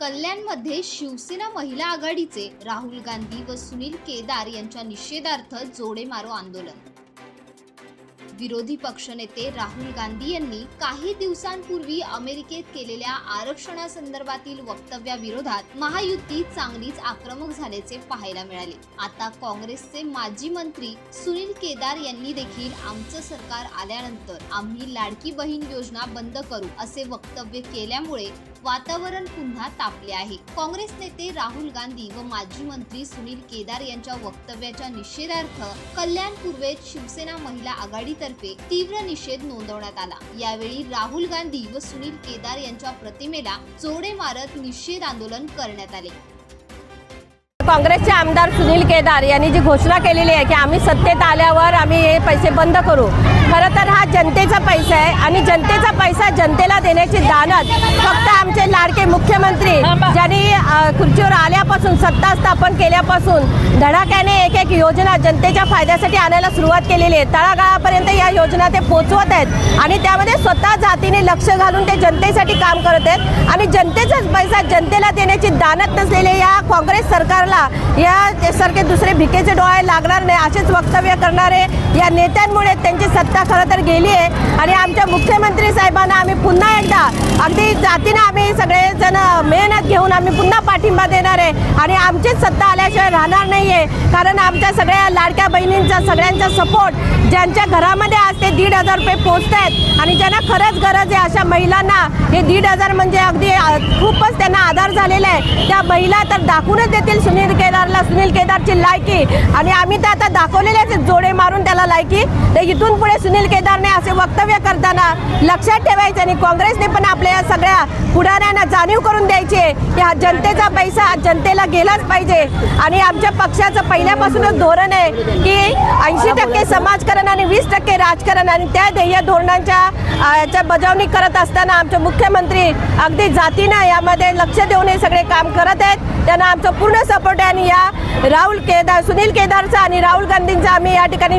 कल्याणमध्ये शिवसेना महिला आघाडीचे राहुल गांधी व सुनील केदार यांच्या निषेधार्थ जोडे मारो आंदोलन. विरोधी पक्षनेते राहुल गांधी यांनी काही दिवसांपूर्वी अमेरिकेत केलेल्या आरक्षणासंदर्भातील वक्तव्याविरोधात महायुती चांगलीच आक्रमक झाल्याचे पाहायला मिळाले. आता काँग्रेसचे माजी मंत्री सुनील केदार यांनी देखील आमचं सरकार आल्यानंतर आम्ही लाडकी बहीण योजना बंद करू असे वक्तव्य केल्यामुळे वातावरण पुन्हा तापले आहे. काँग्रेस नेते राहुल गांधी व माजी मंत्री सुनील केदार यांच्या वक्तव्याच्या निषेधार्थ कल्याण पूर्वेत शिवसेना महिला आघाडीतर्फे तीव्र निषेध नोंदवण्यात आला. यावेळी राहुल गांधी व सुनील केदार यांच्या प्रतिमेला जोडे मारत निषेध आंदोलन करण्यात आले. काँग्रेसचे आमदार सुनील केदार यांनी जी घोषणा केलेली आहे की आम्ही सत्तेत आल्यावर आम्ही हे पैसे बंद करू. खरं तर हा जनतेचा पैसा आहे आणि जनतेचा पैसा जनतेला देण्याची दानत फक्त आमचे लाडके मुख्यमंत्री ज्यांनी खुर्चीवर आल्यापासून सत्ता स्थापन केल्यापासून धडाक्याने एक एक योजना जनतेच्या फायद्यासाठी आणायला सुरुवात केलेली आहे. तळागाळापर्यंत या योजना ते पोचवत आहेत आणि त्यामध्ये स्वतः जातीने लक्ष घालून ते जनतेसाठी काम करत आहेत आणि जनतेचाच पैसा जनतेला देण्याची दानत नसलेले या काँग्रेस सरकारला या सारखे दुसरे भिकेचे डोळे लागणार नाही असेच वक्तव्य करणारे या नेत्यांमुळे त्यांची सत्ता खरं तर गेली आहे. आणि आमच्या मुख्यमंत्री साहेबांना आम्ही पुन्हा एकदा अगदी जातीनं आम्ही सगळेजण मेहनत घेऊन आम्ही पुन्हा पाठिंबा देणार आहे. आणि आमचीच सत्ता आल्याशिवाय राहणार नाही आहे कारण आमच्या सगळ्या लाडक्या बहिणींचा सगळ्यांचा सपोर्ट ज्यांच्या घरामध्ये आज ते दीड हजार रुपये पोचत आहेत आणि ज्यांना खरंच गरज आहे अशा महिलांना हे दीड हजार म्हणजे अगदी खूपच त्यांना आधार झालेला आहे. त्या महिला तर दाखवूनच देतील सुनील केदारला सुनील केदारची लायकी. आणि आम्ही त्या आता दाखवलेलेच आहेत जोडे मारून आहे की? तर इथून पुढे सुनील केदारने असे वक्तव्य करताना लक्षात ठेवायचं आणि काँग्रेसने पण आपल्या या सगळ्या पुढाऱ्यांना जाणीव करून द्यायची की हा जनतेचा पैसा जनतेला गेलाच पाहिजे. आणि आमच्या पक्षाचं पहिल्यापासूनच धोरण आहे की ऐंशी टक्के समाजकारण आणि वीस टक्के राजकारण आणि त्या ध्येय धोरणांच्या याच्या बजावणी करत असताना आमचे मुख्यमंत्री अगदी जातीनं यामध्ये लक्ष देऊन हे सगळे काम करत आहेत. त्यांना आमचं पूर्ण सपोर्ट आहे आणि या राहुल केदार सुनील केदारचा आणि राहुल गांधींचा आम्ही या ठिकाणी